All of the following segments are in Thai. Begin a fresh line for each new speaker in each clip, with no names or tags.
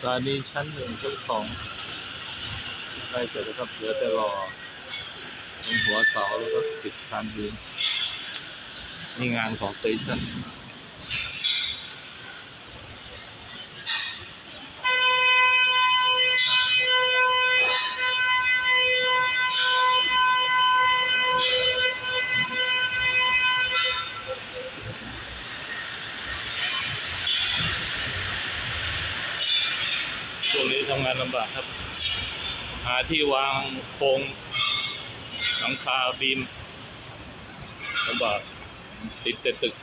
สถานีชั้นหนึ่งชั้นสองใกล้เสร็จแล้วครับเหลือแต่รอตรงหัวเสาแล้วก็ติดคานยืนนี่งานของสเตชัน ช่วงนี้ทำงานลำบากครับ หาที่วางโครงหลังคาบีมลำบากติดแต่ตึก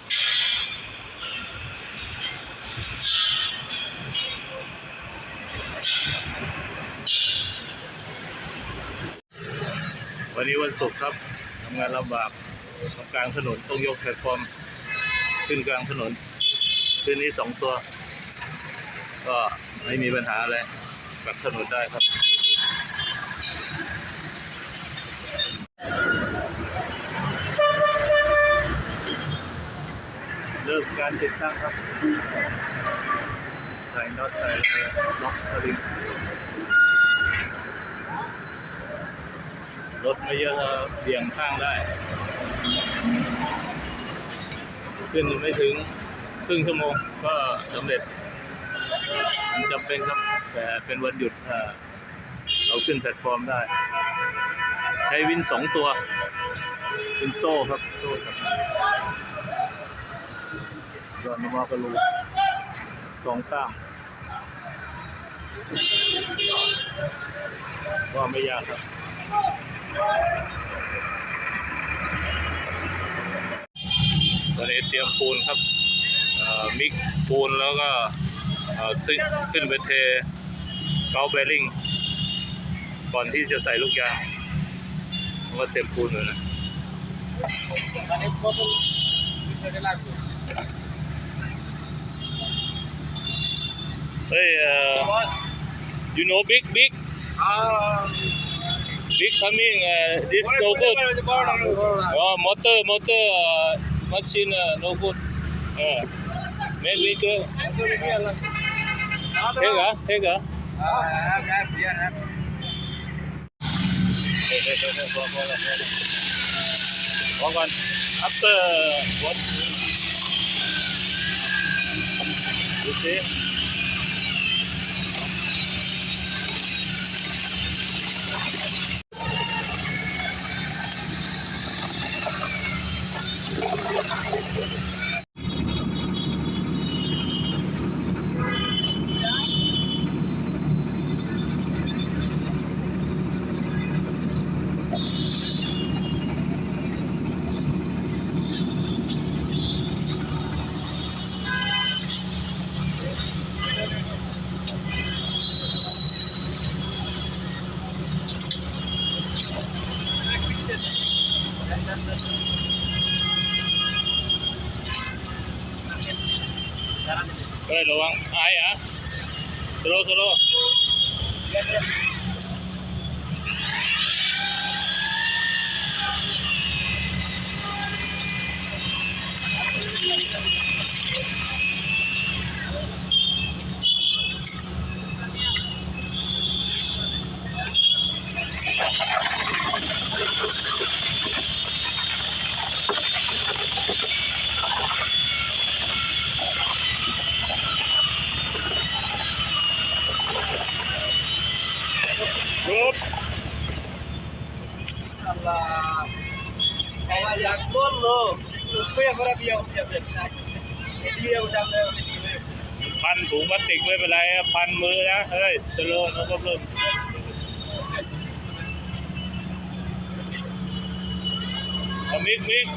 วันนี้วันศุกร์ครับทำงานลำบากตรงกลางถนนต้องยกแพลตฟอร์ม ขึ้นกลางถนนคืนนี้สองตัว ก็ ไม่มีปัญหาอะไรกลับถนนได้ครับเริ่มการติดตั้งครับใส่น็อตใส่ล็อกสลิงรถไม่เยอะเบี่ยงข้างได้ ขึ้นไม่ถึงครึ่งชั่วโมงก็สำเร็จ มันจำเป็นครับ แต่เป็นวันหยุดเราขึ้นแพลตฟอร์มได้ ใช้วินสองตัวเป็นโซ่ครับโซ่ครับยอนมากระลูสองข้างก็ไม่ยากครับตอนนี้เตรียมปูนครับมิกปูนแล้วก็ ขึ้นขึ้นไปเทเกาเบริ่งก่อนที่จะใส่ลูกยางมันก็เต็มปูนเลยนะเฮ้ย you know big big big coming uh, this no good oh motor motor uh, machine uh, no good uh, make bigger เท่เหรอ เท่เหรอเฮ้ย ยุดอะไรอยากต้นโลเพื่อนระเบียวเสีย
เบ็ดใช่เดียวจำเลย
พันถุงพลาสติกไม่เป็นไรพันมือนะเฮ้ยจะโลนก็เพิ่มมิกมิก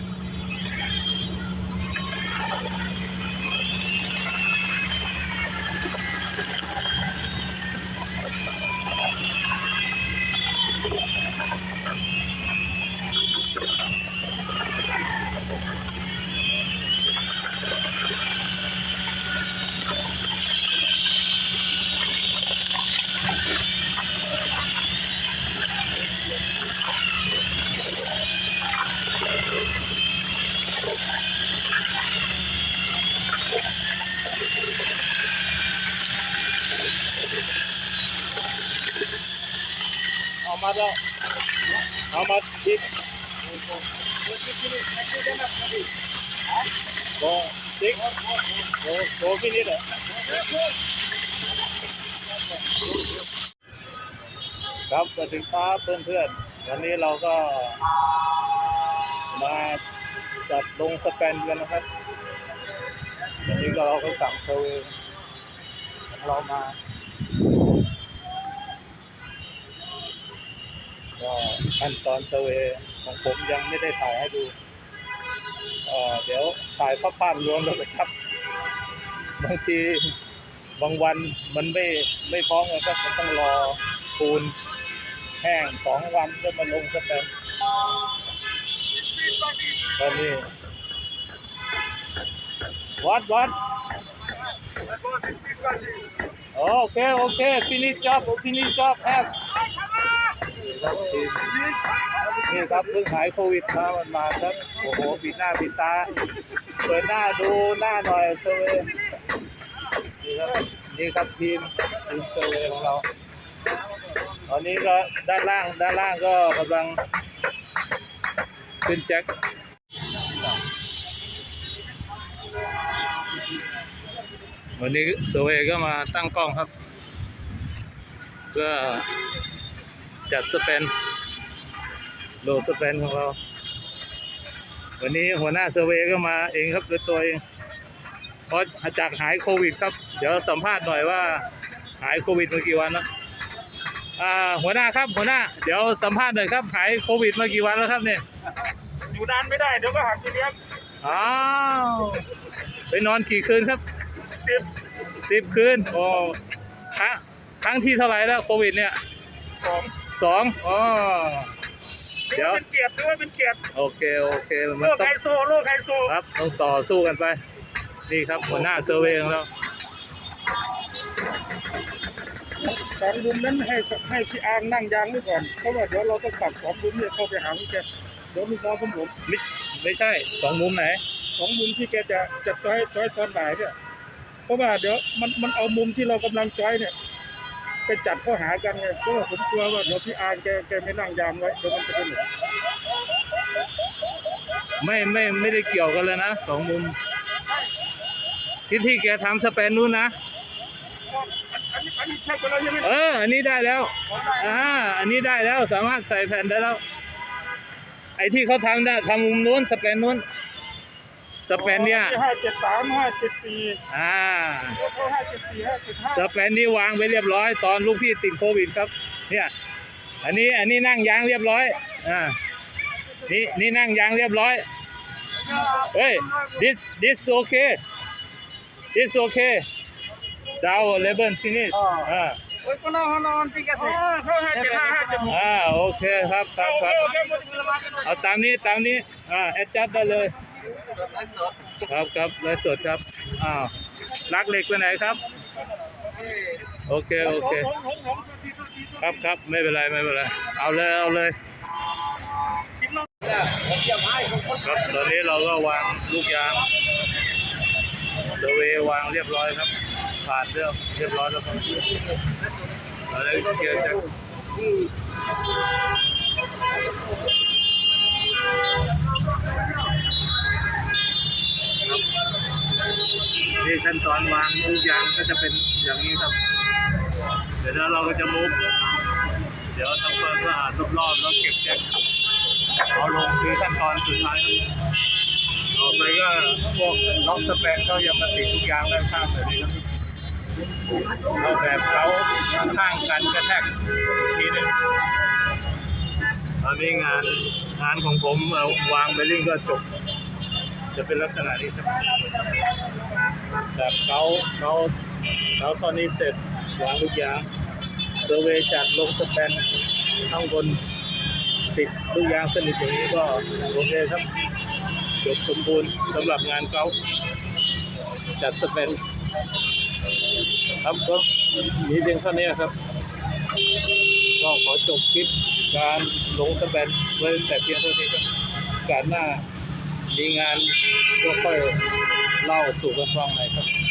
ครับสวัสดีครับเพื่อนๆวันนี้เราก็มาจัดลงสแปนกันนะครับวันนี้เราก็สั่งเซอร์เวย์ของเรามาก็ขั้นตอนเซอร์เวย์ของผมยังไม่ได้ถ่ายให้ดูเเดี๋ยวถ่ายภาพภาพรวมแล้วนะครับบางที บางวันมันไม่ไม่พร้อมกันก็มันต้องรอปูนแห้งสองวันก็มาลงสแตมป์ตอนนี้ วัดวัดโอเค โอเค finish job finish job have นี่ครับเพิ่งหายโควิดมามันมาครับ โอ้โหปิดหน้าปิดตา เปิดหน้าดูหน้าหน่อยเซเว นี่ครับทีมทีมเซอร์เวย์ของเรา ตอนนี้ก็ด้านล่างด้านล่างก็กำลังขึ้นแจ็ควันนี้เซเวก็มาตั้งกล้องครับเพื่อจัดสเปนโหลดสเปนของเรา วันนี้หัวหน้าเซเวก็มาเองครับด้วยตัวเอง พราะจากหายโควิดครับ เดี๋ยวสัมภาษณ์หน่อยว่า หายโควิดมากี่วันแล้วอ่าหัวหน้าครับหัวหน้า เดี๋ยวสัมภาษณ์หน่อยครับ หายโควิดมากี่วันแล้วครับเนี่ย
อยู่นานไม่ได้เดี๋ยวก็หักทีเดียว
อ้าวไปนอนกี่คืนครับ
สิบ
สิบคืนโอ้ครั้งครั้งที่เท่าไหร่แล้วโควิดเนี่ย
สอง
สองอ๋อเดี๋ยว
เป็นเกียรติด้วยเป็นเกียรติ
โอเคโอเคมัน
โลก
ต้อ
ไฮ
ง
โซโลกไฮโซ
ครับต้องต่อสู้กันไป นี่ครับหัวหน้าเซอร์เวย์ของเรา
สองมุมนั้นให้ให้พี่อางนั่งยางไว้ก่อนเพราะว่าเดี๋ยวเราต้องปรับสองมุมเนี่ยเข้าไปหาพี่แกเดี๋ยวลูกน้องผมผม
ไม่ไม่ใช่สองมุมไหน
สองมุมที่แกจะจะจอยจอยตอนบ่ายเนี่ยเพราะว่าเดี๋ยวมันมันเอามุมที่เรากำลังจอยเนี่ยไปจัดเข้าหากันไงเพราะว่าผมกลัวว่าเดี๋ยวพี่อางแกแกไม่นั่งยามไว้เดี๋ยวมันจะเป็นหลุม
ไม่ไม่ไม่ได้เกี่ยวกันเลยนะสองมุม ที่ที่แกทำสเปนนู้นนะ
อันนี้อันนี้ใช่ไปแล้วใช่ไหม
เออ อันนี้ได้แล้วอ่าอันนี้ได้แล้วสามารถใส่แผ่นได้แล้ว ไอ้ที่เขาทำได้ทำมุมนู้นสเปนนู้นสเปนเนี่ย
ห้าเจ็ดสามห้าเจ็ดสี่
อ่า
เขาห้าเจ็ดสี่ห้าเจ็ดห้า
สเปนนี่วางไปเรียบร้อย ตอนลูกพี่ติดโควิดครับ เนี่ย อันนี้อันนี้นั่งยางเรียบร้อย อ่า นี่นี่นั่งยางเรียบร้อย เฮ้ย this this okay this okay down level finish อ่า
ওই কোনো হলো ঠিক আছেเขาห้าเจ็ดห้าห้าเจ็ดหก
อ่า โอเคครับครับครับ
โอเคโอเค
เอาตามนี้ตามนี้ อ่า แอดจัดได้เลย ครับครับไลฟ์สดครับ อ้าวลักเหล็กไปไหนครับ โอเค โอเค ครับครับไม่เป็นไรไม่เป็นไร เอาเลยเอาเลย ครับตอนนี้เราก็วางลูกยาง เดเววางเรียบร้อยครับผ่านเรียบเรียบร้อยแล้วครับเราได้เคลียร์จากนี่ขั้นตอนวางลูกยางก็จะเป็นอย่างนี้ครับ เดี๋ยวเราก็จะมุกเดี๋ยวทำความสะอาดรอบๆแล้วเก็บแจ็คเอาลงคือขั้นตอนสุดท้ายครับ ต่อไปก็พวกล็อกสแปนเขายังมาติดทุกอย่างด้านข้างแบบนี้ครับเอาแบบเขาข้างกันกระแทกทีนึงตอนนี้งานงานของผมเอาวางไปริ่งก็จบ จะเป็นลักษณะนี้ครับแบบเขาเขาเขาตอนนี้เสร็จวางทุกอย่างเซอร์เวย์จัดลงสแปนข้างบนติดลูกยางสนิทอย่างนี้ก็โอเคครับ จบสมบูรณ์สำหรับงานเกาจัดสเปนครับก็มีเพียงเท่านี้ครับ ก็ขอจบคลิปการลงสเปนไว้แต่เพียงเท่านี้ครับการหน้ามีงานก็ค่อยเล่าสู่กันฟังหน่อยครับ